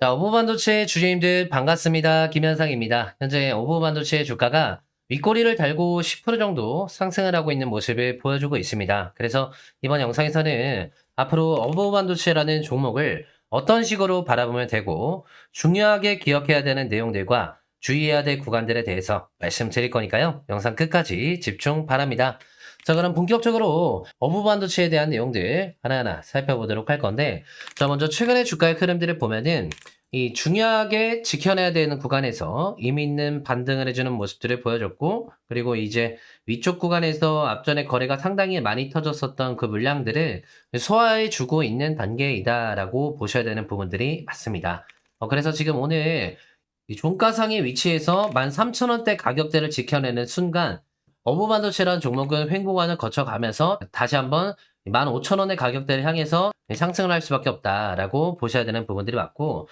자, 오버 반도체 주주님들 반갑습니다. 김현상입니다. 현재 오버 반도체 주가가 윗꼬리를 달고 10% 정도 상승을 하고 있는 모습을 보여주고 있습니다. 그래서 이번 영상에서는 앞으로 오버 반도체라는 종목을 어떤 식으로 바라보면 되고 중요하게 기억해야 되는 내용들과 주의해야 될 구간들에 대해서 말씀드릴 거니까요. 영상 끝까지 집중 바랍니다. 자, 그럼 본격적으로 어부반도체에 대한 내용들 하나하나 살펴보도록 할 건데, 자, 먼저 최근의 주가의 흐름들을 보면은, 이 중요하게 지켜내야 되는 구간에서 이미 있는 반등을 해주는 모습들을 보여줬고, 그리고 이제 위쪽 구간에서 앞전에 거래가 상당히 많이 터졌었던 그 물량들을 소화해 주고 있는 단계이다라고 보셔야 되는 부분들이 맞습니다. 어, 그래서 지금 오늘 이 종가상의 위치에서 13,000원대 가격대를 지켜내는 순간, 어부반도체라는 종목은 횡보관을 거쳐가면서 다시 한번 15,000원의 가격대를 향해서 상승을 할 수밖에 없다라고 보셔야 되는 부분들이 맞고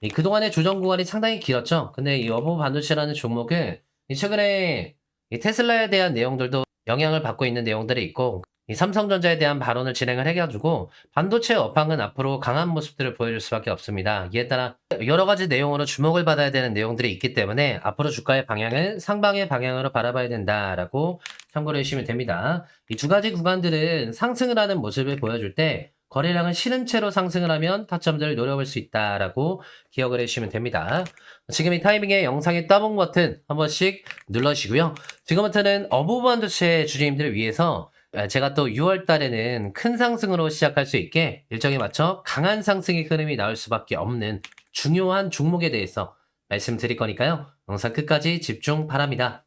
이 그동안의 조정 구간이 상당히 길었죠. 근데 이 어부 반도체라는 종목은 이 최근에 이 테슬라에 대한 내용들도 영향을 받고 있는 내용들이 있고 이 삼성전자에 대한 발언을 진행을 해가지고 반도체 업황은 앞으로 강한 모습들을 보여줄 수밖에 없습니다. 이에 따라 여러 가지 내용으로 주목을 받아야 되는 내용들이 있기 때문에 앞으로 주가의 방향은 상방의 방향으로 바라봐야 된다라고 참고를 해주시면 됩니다. 이 두 가지 구간들은 상승을 하는 모습을 보여줄 때 거래량은 실은 채로 상승을 하면 타점들을 노려볼 수 있다라고 기억을 해주시면 됩니다. 지금 이 타이밍에 영상의 따봉 버튼 한 번씩 눌러주시고요. 지금부터는 어부반도체 주주님들을 위해서 제가 또 6월 달에는 큰 상승으로 시작할 수 있게 일정에 맞춰 강한 상승의 흐름이 나올 수밖에 없는 중요한 종목에 대해서 말씀드릴 거니까요. 영상 끝까지 집중 바랍니다.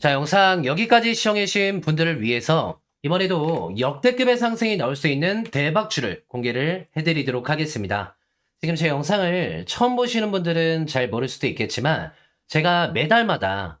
자, 영상 여기까지 시청해주신 분들을 위해서 이번에도 역대급의 상승이 나올 수 있는 대박주를 공개를 해드리도록 하겠습니다. 지금 제 영상을 처음 보시는 분들은 잘 모를 수도 있겠지만 제가 매달마다